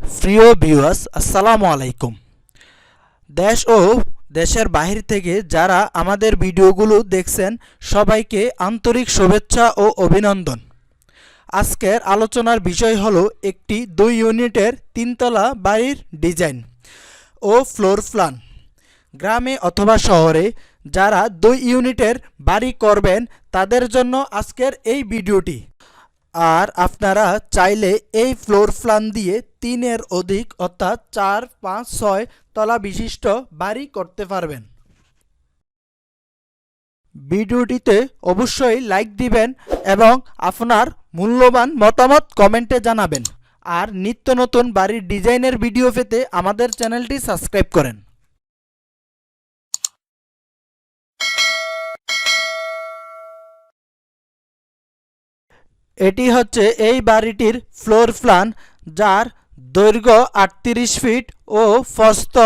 প্রিয় ভিউয়ার্স, আসসালামু আলাইকুম। দেশ ও দেশের বাহির থেকে যারা আমাদের ভিডিওগুলো দেখছেন, সবাইকে আন্তরিক শুভেচ্ছা ও অভিনন্দন। আজকের আলোচনার বিষয় হলো একটি দুই ইউনিটের তিনতলা বাড়ির ডিজাইন ও ফ্লোর প্ল্যান। গ্রামে অথবা শহরে যারা দুই ইউনিটের বাড়ি করবেন, তাদের জন্য আজকের এই ভিডিওটি। আর আপনারা চাইলে এই ফ্লোর প্ল্যান দিয়ে তিনের অধিক অর্থাৎ চার, পাঁচ, ছয় তলা বিশিষ্ট বাড়ি করতে পারবেন। ভিডিওটিতে অবশ্যই লাইক দিবেন এবং আপনার মূল্যবান মতামত কমেন্টে জানাবেন। আর নিত্য নতুন বাড়ির ডিজাইনের ভিডিও পেতে আমাদের চ্যানেলটি সাবস্ক্রাইব করেন। এটি হচ্ছে এই বাড়িটির ফ্লোর প্ল্যান যার দৈর্ঘ্য আটত্রিশ ফিট ও ফস্ত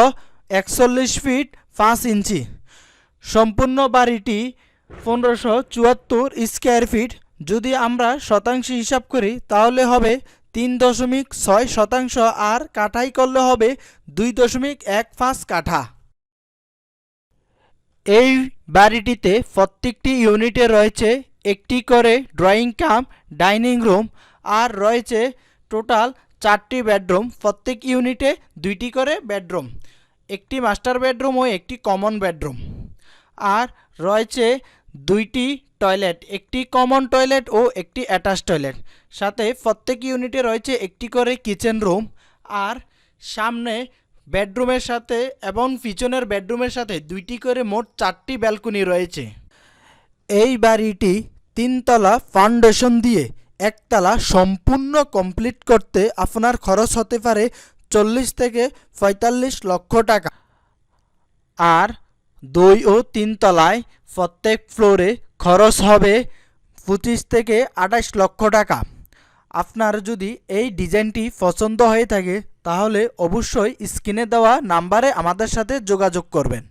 একচল্লিশ ফিট পাঁচ ইঞ্চি। সম্পূর্ণ বাড়িটি পনেরোশো চুয়াত্তর স্কোয়ার ফিট। যদি আমরা শতাংশ হিসাব করি, তাহলে হবে তিন দশমিক ছয় শতাংশ আর কাঠাই করলে হবে দুই দশমিক এক পাঁচ কাঠা। এই বাড়িটিতে প্রত্যেকটি ইউনিটে রয়েছে একটি করে ড্রয়িং কাম, ডাইনিং রুম আর রয়েছে টোটাল চারটি বেডরুম, প্রত্যেক ইউনিটে দুইটি করে বেডরুম, একটি মাস্টার বেডরুম ও একটি কমন বেডরুম। আর রয়েছে দুইটি টয়লেট, একটি কমন টয়লেট ও একটি অ্যাটাচ টয়লেট। সাথে প্রত্যেক ইউনিটে রয়েছে একটি করে কিচেন রুম আর সামনে বেডরুমের সাথে এবং পিছনের বেডরুমের সাথে দুইটি করে মোট চারটি ব্যালকনি রয়েছে। এই বাড়িটি তিনতলা ফাউন্ডেশন দিয়ে একতলা সম্পূর্ণ কমপ্লিট করতে আপনার খরচ হতে পারে চল্লিশ থেকে পঁয়তাল্লিশ লক্ষ টাকা। আর দুই ও তিন তলায় প্রত্যেক ফ্লোরে খরচ হবে পঁচিশ থেকে আঠাশ লক্ষ টাকা। আপনার যদি এই ডিজাইনটি পছন্দ হয়ে থাকে, তাহলে অবশ্যই স্ক্রিনে দেওয়া নাম্বারে আমাদের সাথে যোগাযোগ করবেন।